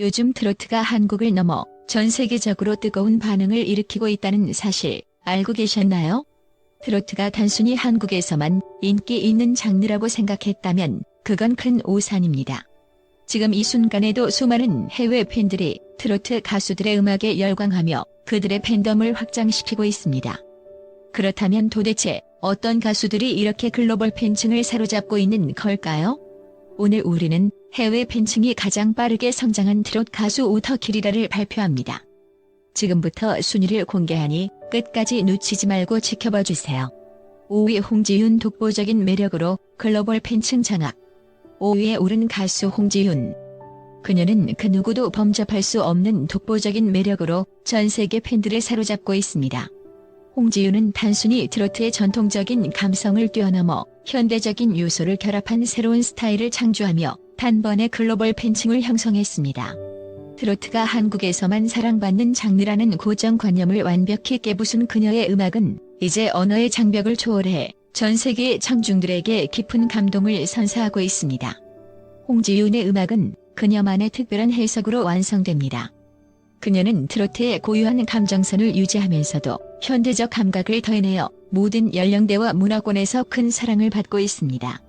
요즘 트로트가 한국을 넘어 전 세계적으로 뜨거운 반응을 일으키고 있다는 사실 알고 계셨나요? 트로트가 단순히 한국에서만 인기 있는 장르라고 생각했다면 그건 큰 오산입니다. 지금 이 순간에도 수많은 해외 팬들이 트로트 가수들의 음악에 열광하며 그들의 팬덤을 확장시키고 있습니다. 그렇다면 도대체 어떤 가수들이 이렇게 글로벌 팬층을 사로잡고 있는 걸까요? 오늘 우리는 해외 팬층이 가장 빠르게 성장한 트롯 가수 우터 키리라를 발표합니다. 지금부터 순위를 공개하니 끝까지 놓치지 말고 지켜봐 주세요. 5위 홍지윤 독보적인 매력으로 글로벌 팬층 장악. 5위에 오른 가수 홍지윤. 그녀는 그 누구도 범접할 수 없는 독보적인 매력으로 전 세계 팬들을 사로잡고 있습니다. 홍지윤은 단순히 트로트의 전통적인 감성을 뛰어넘어 현대적인 요소를 결합한 새로운 스타일을 창조하며 단번에 글로벌 팬층을 형성했습니다. 트로트가 한국에서만 사랑받는 장르라는 고정관념을 완벽히 깨부순 그녀의 음악은 이제 언어의 장벽을 초월해 전 세계 청중들에게 깊은 감동을 선사하고 있습니다. 홍지윤의 음악은 그녀만의 특별한 해석으로 완성됩니다. 그녀는 트로트의 고유한 감정선을 유지하면서도 현대적 감각을 더해내어 모든 연령대와 문화권에서 큰 사랑을 받고 있습니다.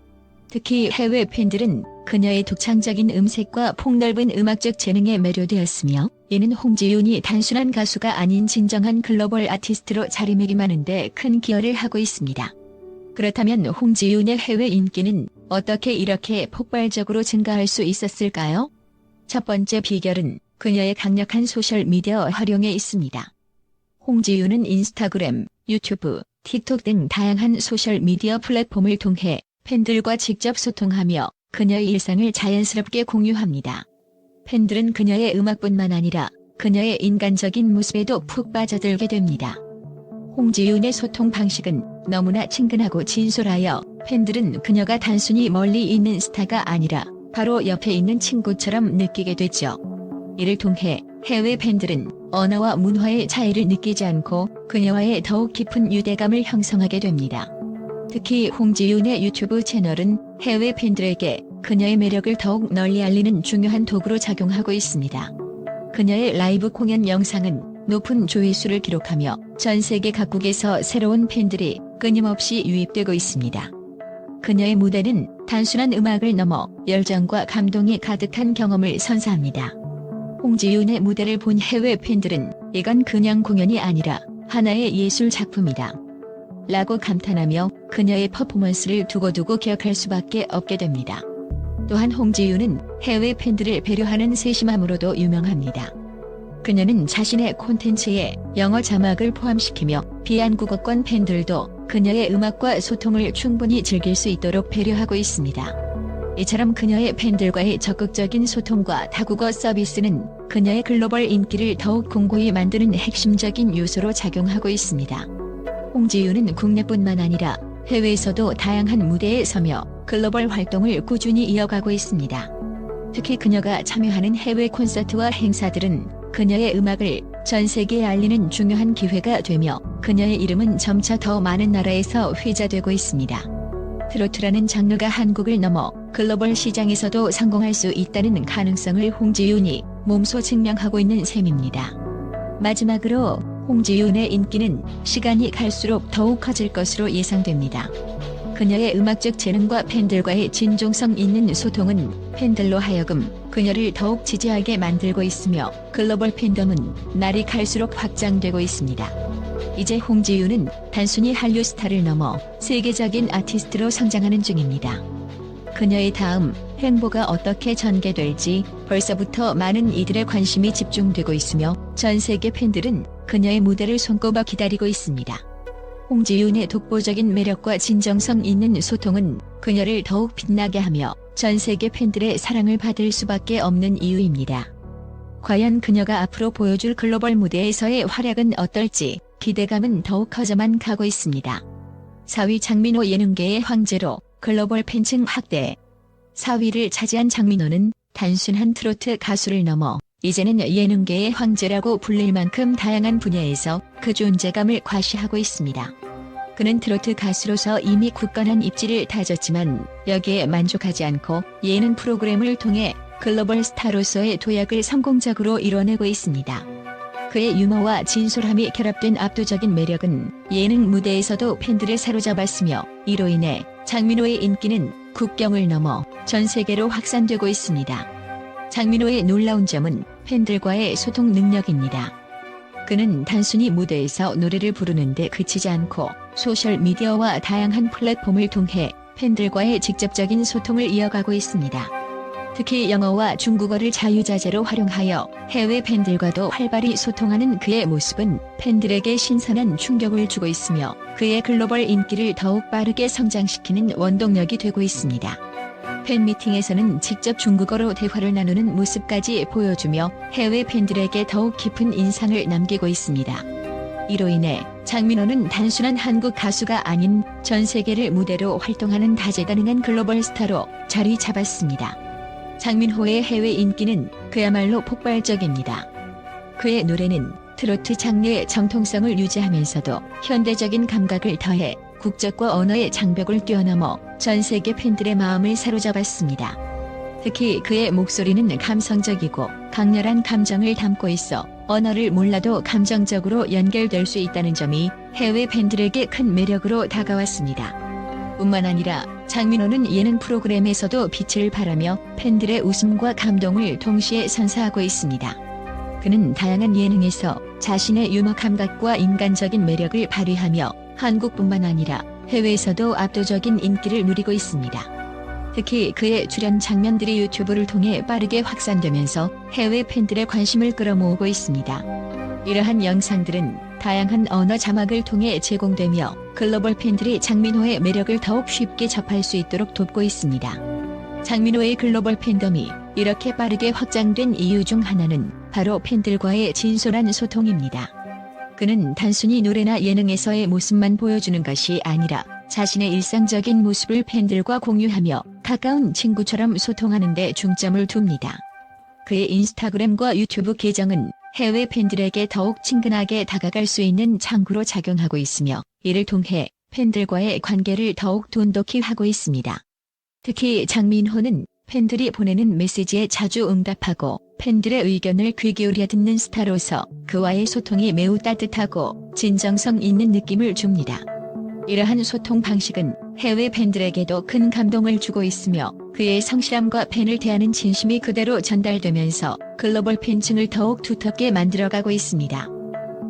특히 해외 팬들은 그녀의 독창적인 음색과 폭넓은 음악적 재능에 매료되었으며 이는 홍지윤이 단순한 가수가 아닌 진정한 글로벌 아티스트로 자리매김하는데 큰 기여를 하고 있습니다. 그렇다면 홍지윤의 해외 인기는 어떻게 이렇게 폭발적으로 증가할 수 있었을까요? 첫 번째 비결은 그녀의 강력한 소셜미디어 활용에 있습니다. 홍지윤은 인스타그램, 유튜브, 틱톡 등 다양한 소셜미디어 플랫폼을 통해 팬들과 직접 소통하며 그녀의 일상을 자연스럽게 공유합니다. 팬들은 그녀의 음악뿐만 아니라 그녀의 인간적인 모습에도 푹 빠져들게 됩니다. 홍지윤의 소통 방식은 너무나 친근하고 진솔하여 팬들은 그녀가 단순히 멀리 있는 스타가 아니라 바로 옆에 있는 친구처럼 느끼게 되죠. 이를 통해 해외 팬들은 언어와 문화의 차이를 느끼지 않고 그녀와의 더욱 깊은 유대감을 형성하게 됩니다. 특히 홍지윤의 유튜브 채널은 해외 팬들에게 그녀의 매력을 더욱 널리 알리는 중요한 도구로 작용하고 있습니다. 그녀의 라이브 공연 영상은 높은 조회수를 기록하며 전 세계 각국에서 새로운 팬들이 끊임없이 유입되고 있습니다. 그녀의 무대는 단순한 음악을 넘어 열정과 감동이 가득한 경험을 선사합니다. 홍지윤의 무대를 본 해외 팬들은 이건 그냥 공연이 아니라 하나의 예술 작품이다. 라고 감탄하며 그녀의 퍼포먼스를 두고두고 기억할 수밖에 없게 됩니다. 또한 홍지윤은 해외 팬들을 배려하는 세심함으로도 유명합니다. 그녀는 자신의 콘텐츠에 영어 자막을 포함시키며 비한국어권 팬들도 그녀의 음악과 소통을 충분히 즐길 수 있도록 배려하고 있습니다. 이처럼 그녀의 팬들과의 적극적인 소통과 다국어 서비스는 그녀의 글로벌 인기를 더욱 공고히 만드는 핵심적인 요소로 작용하고 있습니다. 홍지윤은 국내뿐만 아니라 해외에서도 다양한 무대에 서며 글로벌 활동을 꾸준히 이어가고 있습니다. 특히 그녀가 참여하는 해외 콘서트와 행사들은 그녀의 음악을 전 세계에 알리는 중요한 기회가 되며 그녀의 이름은 점차 더 많은 나라에서 회자되고 있습니다. 트로트라는 장르가 한국을 넘어 글로벌 시장에서도 성공할 수 있다는 가능성을 홍지윤이 몸소 증명하고 있는 셈입니다. 마지막으로 홍지윤의 인기는 시간이 갈수록 더욱 커질 것으로 예상됩니다. 그녀의 음악적 재능과 팬들과의 진정성 있는 소통은 팬들로 하여금 그녀를 더욱 지지하게 만들고 있으며 글로벌 팬덤은 날이 갈수록 확장되고 있습니다. 이제 홍지윤은 단순히 한류 스타를 넘어 세계적인 아티스트로 성장하는 중입니다. 그녀의 다음 행보가 어떻게 전개될지 벌써부터 많은 이들의 관심이 집중되고 있으며 전 세계 팬들은 그녀의 무대를 손꼽아 기다리고 있습니다. 홍지윤의 독보적인 매력과 진정성 있는 소통은 그녀를 더욱 빛나게 하며 전 세계 팬들의 사랑을 받을 수밖에 없는 이유입니다. 과연 그녀가 앞으로 보여줄 글로벌 무대에서의 활약은 어떨지 기대감은 더욱 커져만 가고 있습니다. 4위 장민호 예능계의 황제로 글로벌 팬층 확대 4위를 차지한 장민호는 단순한 트로트 가수를 넘어 이제는 예능계의 황제라고 불릴 만큼 다양한 분야에서 그 존재감을 과시하고 있습니다. 그는 트로트 가수로서 이미 굳건한 입지를 다졌지만 여기에 만족하지 않고 예능 프로그램을 통해 글로벌 스타로서의 도약을 성공적으로 이뤄내고 있습니다. 그의 유머와 진솔함이 결합된 압도적인 매력은 예능 무대에서도 팬들을 사로잡았으며 이로 인해 장민호의 인기는 국경을 넘어 전 세계로 확산되고 있습니다. 장민호의 놀라운 점은 팬들과의 소통 능력입니다. 그는 단순히 무대에서 노래를 부르는데 그치지 않고 소셜미디어와 다양한 플랫폼을 통해 팬들과의 직접적인 소통을 이어가고 있습니다. 특히 영어와 중국어를 자유자재로 활용하여 해외 팬들과도 활발히 소통하는 그의 모습은 팬들에게 신선한 충격을 주고 있으며 그의 글로벌 인기를 더욱 빠르게 성장시키는 원동력이 되고 있습니다. 팬미팅에서는 직접 중국어로 대화를 나누는 모습까지 보여주며 해외 팬들에게 더욱 깊은 인상을 남기고 있습니다. 이로 인해 장민호는 단순한 한국 가수가 아닌 전 세계를 무대로 활동하는 다재다능한 글로벌 스타로 자리 잡았습니다. 장민호의 해외 인기는 그야말로 폭발적입니다. 그의 노래는 트로트 장르의 정통성을 유지하면서도 현대적인 감각을 더해 국적과 언어의 장벽을 뛰어넘어 전 세계 팬들의 마음을 사로잡았습니다. 특히 그의 목소리는 감성적이고 강렬한 감정을 담고 있어 언어를 몰라도 감정적으로 연결될 수 있다는 점이 해외 팬들에게 큰 매력으로 다가왔습니다. 뿐만 아니라 장민호는 예능 프로그램에서도 빛을 발하며 팬들의 웃음과 감동을 동시에 선사하고 있습니다. 그는 다양한 예능에서 자신의 유머 감각과 인간적인 매력을 발휘하며 한국뿐만 아니라 해외에서도 압도적인 인기를 누리고 있습니다. 특히 그의 출연 장면들이 유튜브를 통해 빠르게 확산되면서 해외 팬들의 관심을 끌어모으고 있습니다. 이러한 영상들은 다양한 언어 자막을 통해 제공되며 글로벌 팬들이 장민호의 매력을 더욱 쉽게 접할 수 있도록 돕고 있습니다. 장민호의 글로벌 팬덤이 이렇게 빠르게 확장된 이유 중 하나는 바로 팬들과의 진솔한 소통입니다. 그는 단순히 노래나 예능에서의 모습만 보여주는 것이 아니라 자신의 일상적인 모습을 팬들과 공유하며 가까운 친구처럼 소통하는 데 중점을 둡니다. 그의 인스타그램과 유튜브 계정은 해외 팬들에게 더욱 친근하게 다가갈 수 있는 창구로 작용하고 있으며 이를 통해 팬들과의 관계를 더욱 돈독히 하고 있습니다. 특히 장민호는 팬들이 보내는 메시지에 자주 응답하고 팬들의 의견을 귀 기울여 듣는 스타로서 그와의 소통이 매우 따뜻하고 진정성 있는 느낌을 줍니다. 이러한 소통 방식은 해외 팬들에게도 큰 감동을 주고 있으며 그의 성실함과 팬을 대하는 진심이 그대로 전달되면서 글로벌 팬층을 더욱 두텁게 만들어가고 있습니다.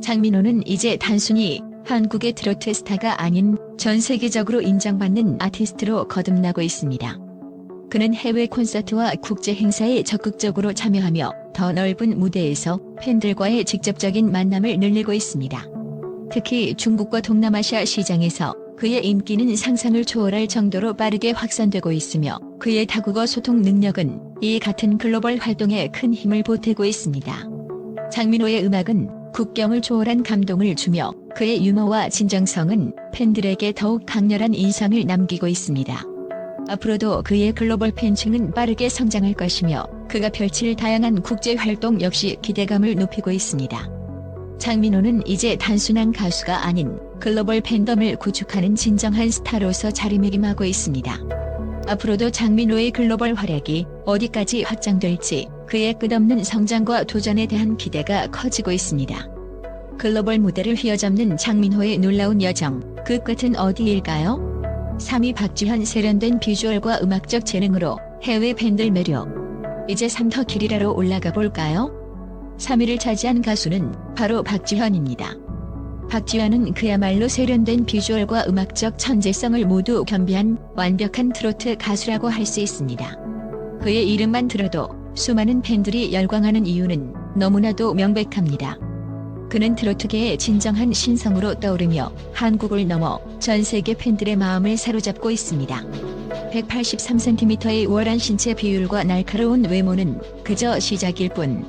장민호는 이제 단순히 한국의 트로트 스타가 아닌 전 세계적으로 인정받는 아티스트로 거듭나고 있습니다. 그는 해외 콘서트와 국제 행사에 적극적으로 참여하며 더 넓은 무대에서 팬들과의 직접적인 만남을 늘리고 있습니다. 특히 중국과 동남아시아 시장에서 그의 인기는 상상을 초월할 정도로 빠르게 확산되고 있으며 그의 다국어 소통 능력은 이 같은 글로벌 활동에 큰 힘을 보태고 있습니다. 장민호의 음악은 국경을 초월한 감동을 주며 그의 유머와 진정성은 팬들에게 더욱 강렬한 인상을 남기고 있습니다. 앞으로도 그의 글로벌 팬층은 빠르게 성장할 것이며 그가 펼칠 다양한 국제 활동 역시 기대감을 높이고 있습니다. 장민호는 이제 단순한 가수가 아닌 글로벌 팬덤을 구축하는 진정한 스타로서 자리매김하고 있습니다. 앞으로도 장민호의 글로벌 활약이 어디까지 확장될지 그의 끝없는 성장과 도전에 대한 기대가 커지고 있습니다. 글로벌 무대를 휘어잡는 장민호의 놀라운 여정, 그 끝은 어디일까요? 3위 박지현 세련된 비주얼과 음악적 재능으로 해외 팬들 매력. 이제 3터 길이라로 올라가 볼까요? 3위를 차지한 가수는 바로 박지현입니다. 박지현은 그야말로 세련된 비주얼과 음악적 천재성을 모두 겸비한 완벽한 트로트 가수라고 할 수 있습니다. 그의 이름만 들어도 수많은 팬들이 열광하는 이유는 너무나도 명백합니다. 그는 트로트계의 진정한 신성으로 떠오르며 한국을 넘어 전 세계 팬들의 마음을 사로잡고 있습니다. 183cm의 월한 신체 비율과 날카로운 외모는 그저 시작일 뿐.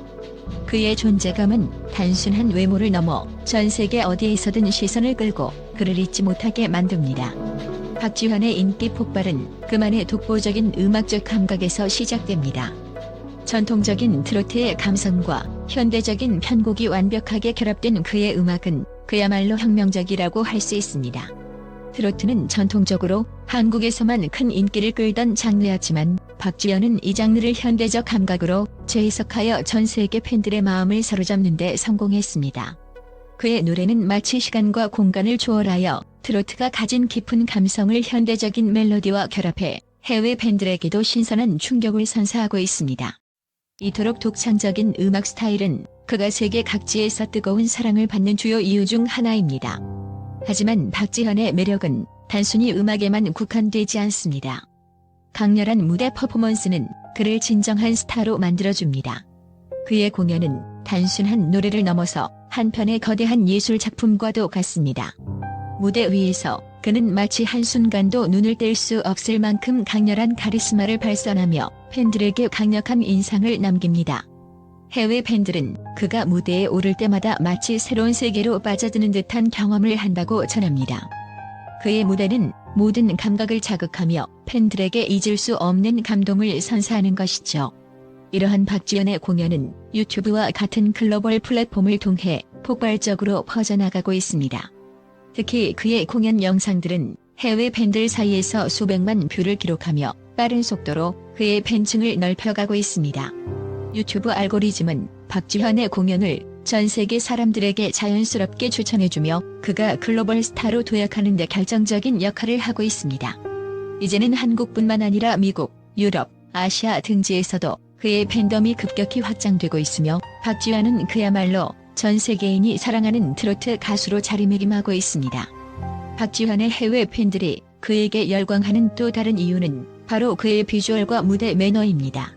그의 존재감은 단순한 외모를 넘어 전 세계 어디에서든 시선을 끌고 그를 잊지 못하게 만듭니다. 박지환의 인기 폭발은 그만의 독보적인 음악적 감각에서 시작됩니다. 전통적인 트로트의 감성과 현대적인 편곡이 완벽하게 결합된 그의 음악은 그야말로 혁명적이라고 할 수 있습니다. 트로트는 전통적으로 한국에서만 큰 인기를 끌던 장르였지만 박지현은 이 장르를 현대적 감각으로 재해석하여 전 세계 팬들의 마음을 사로잡는 데 성공했습니다. 그의 노래는 마치 시간과 공간을 초월하여 트로트가 가진 깊은 감성을 현대적인 멜로디와 결합해 해외 팬들에게도 신선한 충격을 선사하고 있습니다. 이토록 독창적인 음악 스타일은 그가 세계 각지에서 뜨거운 사랑을 받는 주요 이유 중 하나입니다. 하지만 박지현의 매력은 단순히 음악에만 국한되지 않습니다. 강렬한 무대 퍼포먼스는 그를 진정한 스타로 만들어줍니다. 그의 공연은 단순한 노래를 넘어서 한편의 거대한 예술 작품과도 같습니다. 무대 위에서 그는 마치 한순간도 눈을 뗄 수 없을 만큼 강렬한 카리스마를 발산하며 팬들에게 강력한 인상을 남깁니다. 해외 팬들은 그가 무대에 오를 때마다 마치 새로운 세계로 빠져드는 듯한 경험을 한다고 전합니다. 그의 무대는 모든 감각을 자극하며 팬들에게 잊을 수 없는 감동을 선사하는 것이죠. 이러한 박지연의 공연은 유튜브와 같은 글로벌 플랫폼을 통해 폭발적으로 퍼져나가고 있습니다. 특히 그의 공연 영상들은 해외 팬들 사이에서 수백만 뷰를 기록하며 빠른 속도로 그의 팬층을 넓혀가고 있습니다. 유튜브 알고리즘은 박지현의 공연을 전 세계 사람들에게 자연스럽게 추천해주며 그가 글로벌 스타로 도약하는 데 결정적인 역할을 하고 있습니다. 이제는 한국뿐만 아니라 미국, 유럽, 아시아 등지에서도 그의 팬덤이 급격히 확장되고 있으며 박지현은 그야말로 전 세계인이 사랑하는 트로트 가수로 자리매김하고 있습니다. 박지현의 해외 팬들이 그에게 열광하는 또 다른 이유는 바로 그의 비주얼과 무대 매너입니다.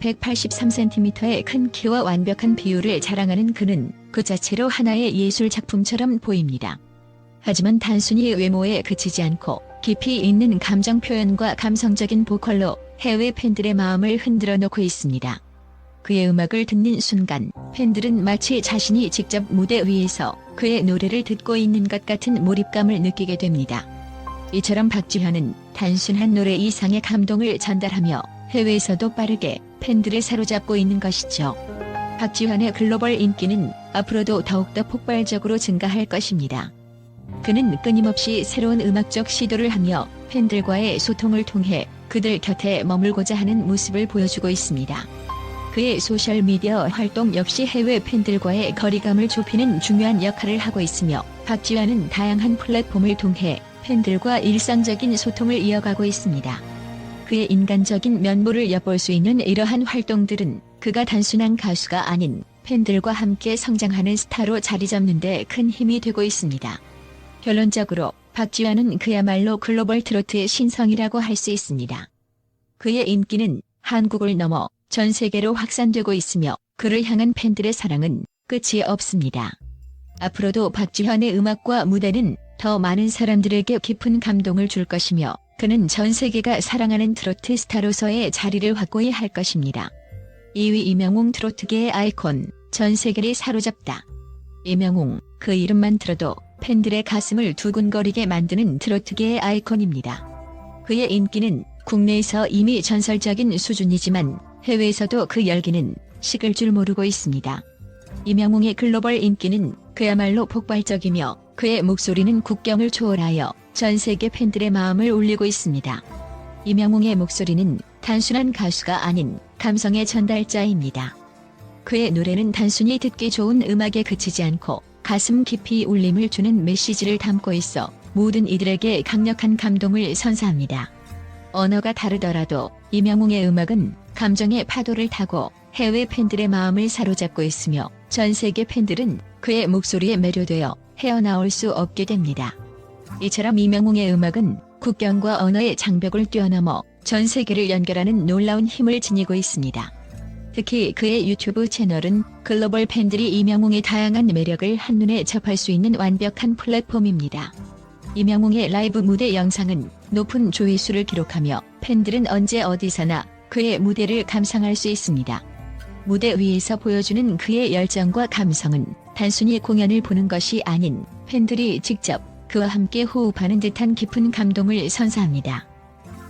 183cm의 큰 키와 완벽한 비율을 자랑하는 그는 그 자체로 하나의 예술 작품처럼 보입니다. 하지만 단순히 외모에 그치지 않고 깊이 있는 감정 표현과 감성적인 보컬로 해외 팬들의 마음을 흔들어 놓고 있습니다. 그의 음악을 듣는 순간 팬들은 마치 자신이 직접 무대 위에서 그의 노래를 듣고 있는 것 같은 몰입감을 느끼게 됩니다. 이처럼 박지현은 단순한 노래 이상의 감동을 전달하며 해외에서도 빠르게 팬들을 사로잡고 있는 것이죠. 박지환의 글로벌 인기는 앞으로도 더욱더 폭발적으로 증가할 것입니다. 그는 끊임없이 새로운 음악적 시도를 하며 팬들과의 소통을 통해 그들 곁에 머물고자 하는 모습을 보여주고 있습니다. 그의 소셜미디어 활동 역시 해외 팬들과의 거리감을 좁히는 중요한 역할을 하고 있으며 박지환은 다양한 플랫폼을 통해 팬들과 일상적인 소통을 이어가고 있습니다. 그의 인간적인 면모를 엿볼 수 있는 이러한 활동들은 그가 단순한 가수가 아닌 팬들과 함께 성장하는 스타로 자리 잡는 데 큰 힘이 되고 있습니다. 결론적으로 박지환은 그야말로 글로벌 트로트의 신성이라고 할 수 있습니다. 그의 인기는 한국을 넘어 전 세계로 확산되고 있으며 그를 향한 팬들의 사랑은 끝이 없습니다. 앞으로도 박지현의 음악과 무대는 더 많은 사람들에게 깊은 감동을 줄 것이며 그는 전 세계가 사랑하는 트로트 스타로서의 자리를 확고히 할 것입니다. 2위 이명웅 트로트계의 아이콘, 전 세계를 사로잡다. 이명웅, 그 이름만 들어도 팬들의 가슴을 두근거리게 만드는 트로트계의 아이콘입니다. 그의 인기는 국내에서 이미 전설적인 수준이지만 해외에서도 그 열기는 식을 줄 모르고 있습니다. 이명웅의 글로벌 인기는 그야말로 폭발적이며 그의 목소리는 국경을 초월하여 전 세계 팬들의 마음을 울리고 있습니다. 이명웅의 목소리는 단순한 가수가 아닌 감성의 전달자입니다. 그의 노래는 단순히 듣기 좋은 음악에 그치지 않고 가슴 깊이 울림을 주는 메시지를 담고 있어 모든 이들에게 강력한 감동을 선사합니다. 언어가 다르더라도 이명웅의 음악은 감정의 파도를 타고 해외 팬들의 마음을 사로잡고 있으며 전 세계 팬들은 그의 목소리에 매료되어 헤어나올 수 없게 됩니다. 이처럼 이명웅의 음악은 국경과 언어의 장벽을 뛰어넘어 전 세계를 연결하는 놀라운 힘을 지니고 있습니다. 특히 그의 유튜브 채널은 글로벌 팬들이 이명웅의 다양한 매력을 한눈에 접할 수 있는 완벽한 플랫폼입니다. 이명웅의 라이브 무대 영상은 높은 조회수를 기록하며 팬들은 언제 어디서나 그의 무대를 감상할 수 있습니다. 무대 위에서 보여주는 그의 열정과 감성은 단순히 공연을 보는 것이 아닌 팬들이 직접 그와 함께 호흡하는 듯한 깊은 감동을 선사합니다.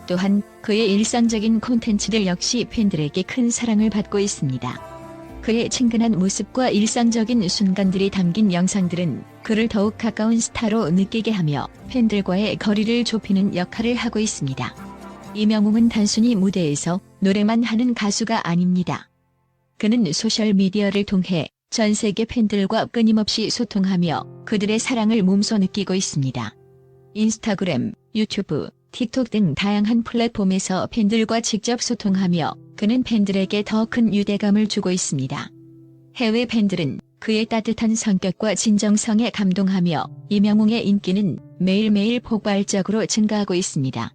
또한 그의 일상적인 콘텐츠들 역시 팬들에게 큰 사랑을 받고 있습니다. 그의 친근한 모습과 일상적인 순간들이 담긴 영상들은 그를 더욱 가까운 스타로 느끼게 하며 팬들과의 거리를 좁히는 역할을 하고 있습니다. 이명웅은 단순히 무대에서 노래만 하는 가수가 아닙니다. 그는 소셜미디어를 통해 전 세계 팬들과 끊임없이 소통하며 그들의 사랑을 몸소 느끼고 있습니다. 인스타그램, 유튜브, 틱톡 등 다양한 플랫폼에서 팬들과 직접 소통하며 그는 팬들에게 더 큰 유대감을 주고 있습니다. 해외 팬들은 그의 따뜻한 성격과 진정성에 감동하며 이명웅의 인기는 매일매일 폭발적으로 증가하고 있습니다.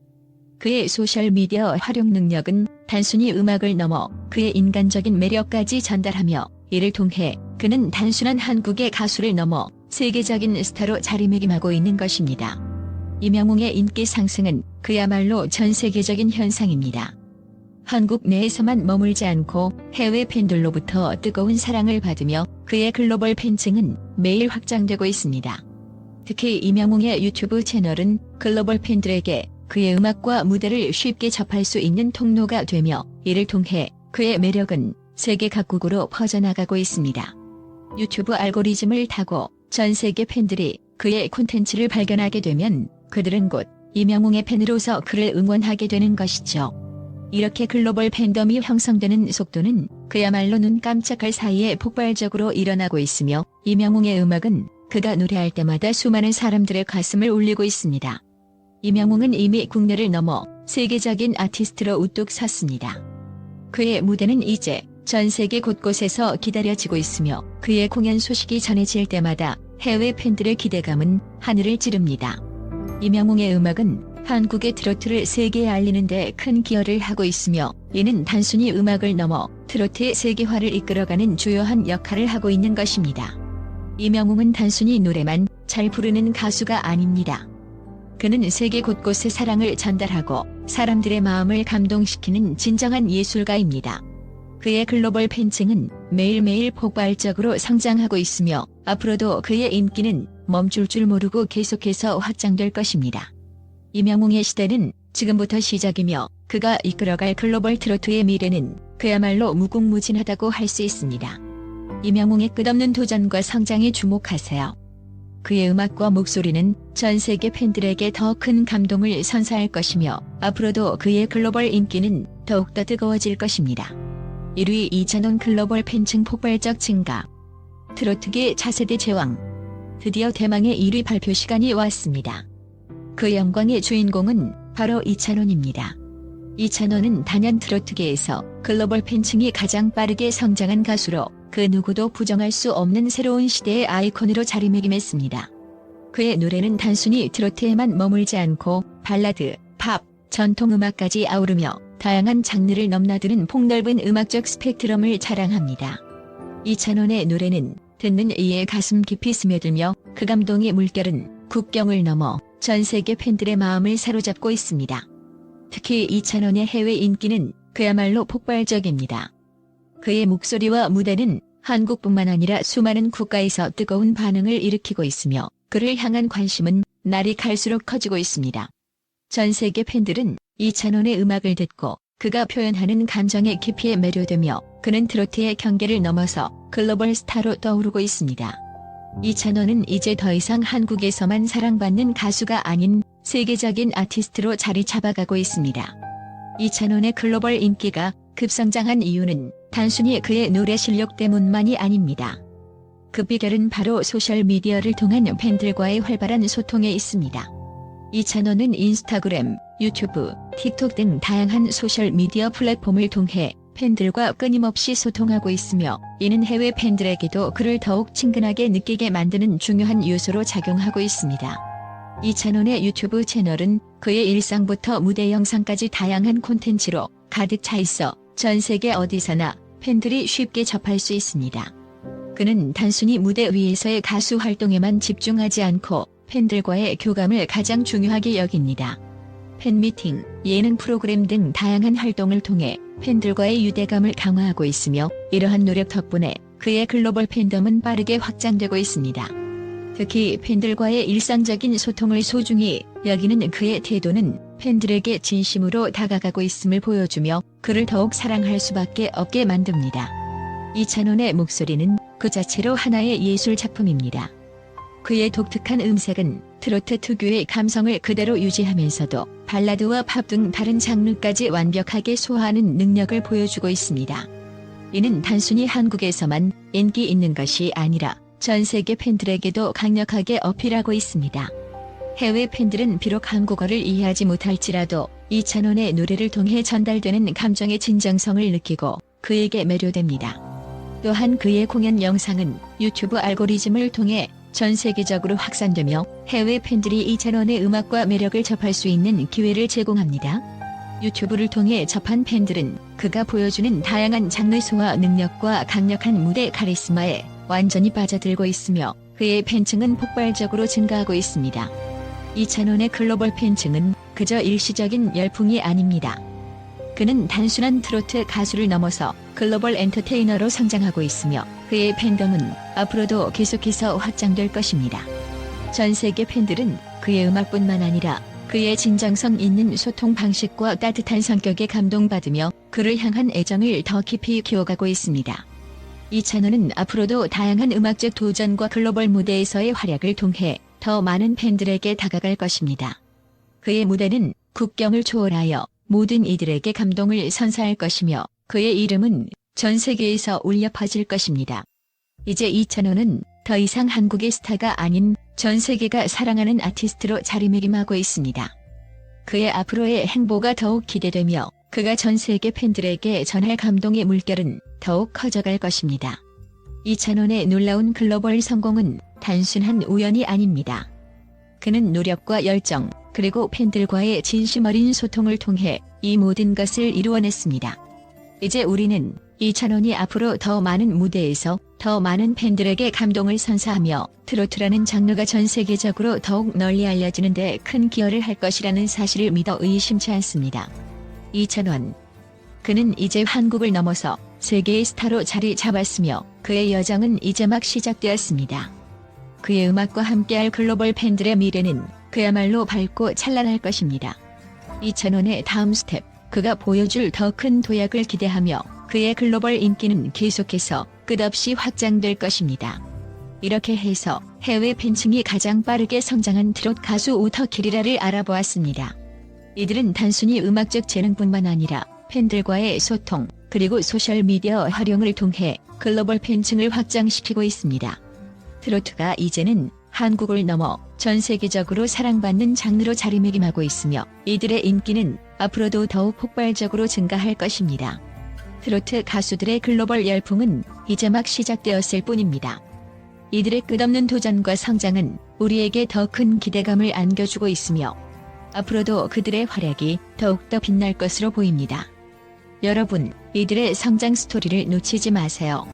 그의 소셜미디어 활용 능력은 단순히 음악을 넘어 그의 인간적인 매력까지 전달하며 이를 통해 그는 단순한 한국의 가수를 넘어 세계적인 스타로 자리매김하고 있는 것입니다. 이명웅의 인기 상승은 그야말로 전 세계적인 현상입니다. 한국 내에서만 머물지 않고 해외 팬들로부터 뜨거운 사랑을 받으며 그의 글로벌 팬층은 매일 확장되고 있습니다. 특히 이명웅의 유튜브 채널은 글로벌 팬들에게 그의 음악과 무대를 쉽게 접할 수 있는 통로가 되며 이를 통해 그의 매력은 세계 각국으로 퍼져나가고 있습니다. 유튜브 알고리즘을 타고 전 세계 팬들이 그의 콘텐츠를 발견하게 되면 그들은 곧 이명웅의 팬으로서 그를 응원하게 되는 것이죠. 이렇게 글로벌 팬덤이 형성되는 속도는 그야말로 눈 깜짝할 사이에 폭발적으로 일어나고 있으며 이명웅의 음악은 그가 노래할 때마다 수많은 사람들의 가슴을 울리고 있습니다. 이명웅은 이미 국내를 넘어 세계적인 아티스트로 우뚝 섰습니다. 그의 무대는 이제 전 세계 곳곳에서 기다려지고 있으며 그의 공연 소식이 전해질 때마다 해외 팬들의 기대감은 하늘을 찌릅니다. 이명웅의 음악은 한국의 트로트를 세계에 알리는 데 큰 기여를 하고 있으며 이는 단순히 음악을 넘어 트로트의 세계화를 이끌어가는 주요한 역할을 하고 있는 것입니다. 이명웅은 단순히 노래만 잘 부르는 가수가 아닙니다. 그는 세계 곳곳의 사랑을 전달하고 사람들의 마음을 감동시키는 진정한 예술가입니다. 그의 글로벌 팬층은 매일매일 폭발적으로 성장하고 있으며 앞으로도 그의 인기는 멈출 줄 모르고 계속해서 확장될 것입니다. 이명웅의 시대는 지금부터 시작이며 그가 이끌어갈 글로벌 트로트의 미래는 그야말로 무궁무진하다고 할 수 있습니다. 이명웅의 끝없는 도전과 성장에 주목하세요. 그의 음악과 목소리는 전 세계 팬들에게 더 큰 감동을 선사할 것이며 앞으로도 그의 글로벌 인기는 더욱더 뜨거워질 것입니다. 1위 이찬원 글로벌 팬층 폭발적 증가 트로트계 차세대 제왕 드디어 대망의 1위 발표 시간이 왔습니다. 그 영광의 주인공은 바로 이찬원입니다. 이찬원은 단연 트로트계에서 글로벌 팬층이 가장 빠르게 성장한 가수로 그 누구도 부정할 수 없는 새로운 시대의 아이콘으로 자리매김했습니다. 그의 노래는 단순히 트로트에만 머물지 않고 발라드, 팝, 전통음악까지 아우르며 다양한 장르를 넘나드는 폭넓은 음악적 스펙트럼을 자랑합니다. 이찬원의 노래는 듣는 이의 가슴 깊이 스며들며 그 감동의 물결은 국경을 넘어 전 세계 팬들의 마음을 사로잡고 있습니다. 특히 이찬원의 해외 인기는 그야말로 폭발적입니다. 그의 목소리와 무대는 한국뿐만 아니라 수많은 국가에서 뜨거운 반응을 일으키고 있으며 그를 향한 관심은 날이 갈수록 커지고 있습니다. 전 세계 팬들은 이찬원의 음악을 듣고 그가 표현하는 감정의 깊이에 매료되며 그는 트로트의 경계를 넘어서 글로벌 스타로 떠오르고 있습니다. 이찬원은 이제 더 이상 한국에서만 사랑받는 가수가 아닌 세계적인 아티스트로 자리 잡아가고 있습니다. 이찬원의 글로벌 인기가 급성장한 이유는 단순히 그의 노래 실력 때문만이 아닙니다. 그 비결은 바로 소셜미디어를 통한 팬들과의 활발한 소통에 있습니다. 이찬원은 인스타그램, 유튜브, 틱톡 등 다양한 소셜미디어 플랫폼을 통해 팬들과 끊임없이 소통하고 있으며 이는 해외 팬들에게도 그를 더욱 친근하게 느끼게 만드는 중요한 요소로 작용하고 있습니다. 이찬원의 유튜브 채널은 그의 일상부터 무대 영상까지 다양한 콘텐츠로 가득 차 있어 전 세계 어디서나 팬들이 쉽게 접할 수 있습니다. 그는 단순히 무대 위에서의 가수 활동에만 집중하지 않고 팬들과의 교감을 가장 중요하게 여깁니다. 팬미팅, 예능 프로그램 등 다양한 활동을 통해 팬들과의 유대감을 강화하고 있으며 이러한 노력 덕분에 그의 글로벌 팬덤은 빠르게 확장되고 있습니다. 특히 팬들과의 일상적인 소통을 소중히 여기는 그의 태도는 팬들에게 진심으로 다가가고 있음을 보여주며 그를 더욱 사랑할 수밖에 없게 만듭니다. 이찬원의 목소리는 그 자체로 하나의 예술 작품입니다. 그의 독특한 음색은 트로트 특유의 감성을 그대로 유지하면서도 발라드와 팝 등 다른 장르까지 완벽하게 소화하는 능력을 보여주고 있습니다. 이는 단순히 한국에서만 인기 있는 것이 아니라 전 세계 팬들에게도 강력하게 어필하고 있습니다. 해외 팬들은 비록 한국어를 이해하지 못할지라도 이찬원의 노래를 통해 전달되는 감정의 진정성을 느끼고 그에게 매료됩니다. 또한 그의 공연 영상은 유튜브 알고리즘을 통해 전 세계적으로 확산되며 해외 팬들이 이찬원의 음악과 매력을 접할 수 있는 기회를 제공합니다. 유튜브를 통해 접한 팬들은 그가 보여주는 다양한 장르 소화 능력과 강력한 무대 카리스마에 완전히 빠져들고 있으며 그의 팬층은 폭발적으로 증가하고 있습니다. 이찬원의 글로벌 팬층은 그저 일시적인 열풍이 아닙니다. 그는 단순한 트로트 가수를 넘어서 글로벌 엔터테이너로 성장하고 있으며 그의 팬덤은 앞으로도 계속해서 확장될 것입니다. 전 세계 팬들은 그의 음악뿐만 아니라 그의 진정성 있는 소통 방식과 따뜻한 성격에 감동받으며 그를 향한 애정을 더 깊이 키워가고 있습니다. 이 채널은 앞으로도 다양한 음악적 도전과 글로벌 무대에서의 활약을 통해 더 많은 팬들에게 다가갈 것입니다. 그의 무대는 국경을 초월하여 모든 이들에게 감동을 선사할 것이며 그의 이름은 전 세계에서 울려 퍼질 것입니다. 이제 이찬호는 더 이상 한국의 스타가 아닌 전 세계가 사랑하는 아티스트로 자리매김하고 있습니다. 그의 앞으로의 행보가 더욱 기대되며 그가 전 세계 팬들에게 전할 감동의 물결은 더욱 커져갈 것입니다. 이찬원의 놀라운 글로벌 성공은 단순한 우연이 아닙니다. 그는 노력과 열정, 그리고 팬들과의 진심 어린 소통을 통해 이 모든 것을 이루어냈습니다. 이제 우리는 이찬원이 앞으로 더 많은 무대에서 더 많은 팬들에게 감동을 선사하며 트로트라는 장르가 전 세계적으로 더욱 널리 알려지는 데 큰 기여를 할 것이라는 사실을 믿어 의심치 않습니다. 이찬원. 그는 이제 한국을 넘어서 세계의 스타로 자리 잡았으며 그의 여정은 이제 막 시작되었습니다. 그의 음악과 함께할 글로벌 팬들의 미래는 그야말로 밝고 찬란할 것입니다. 이찬원의 다음 스텝, 그가 보여줄 더 큰 도약을 기대하며 그의 글로벌 인기는 계속해서 끝없이 확장될 것입니다. 이렇게 해서 해외 팬층이 가장 빠르게 성장한 트롯 가수 우터 키리라를 알아보았습니다. 이들은 단순히 음악적 재능뿐만 아니라 팬들과의 소통, 그리고 소셜미디어 활용을 통해 글로벌 팬층을 확장시키고 있습니다. 트로트가 이제는 한국을 넘어 전 세계적으로 사랑받는 장르로 자리매김하고 있으며 이들의 인기는 앞으로도 더욱 폭발적으로 증가할 것입니다. 트로트 가수들의 글로벌 열풍은 이제 막 시작되었을 뿐입니다. 이들의 끝없는 도전과 성장은 우리에게 더 큰 기대감을 안겨주고 있으며 앞으로도 그들의 활약이 더욱더 빛날 것으로 보입니다. 여러분, 이들의 성장 스토리를 놓치지 마세요.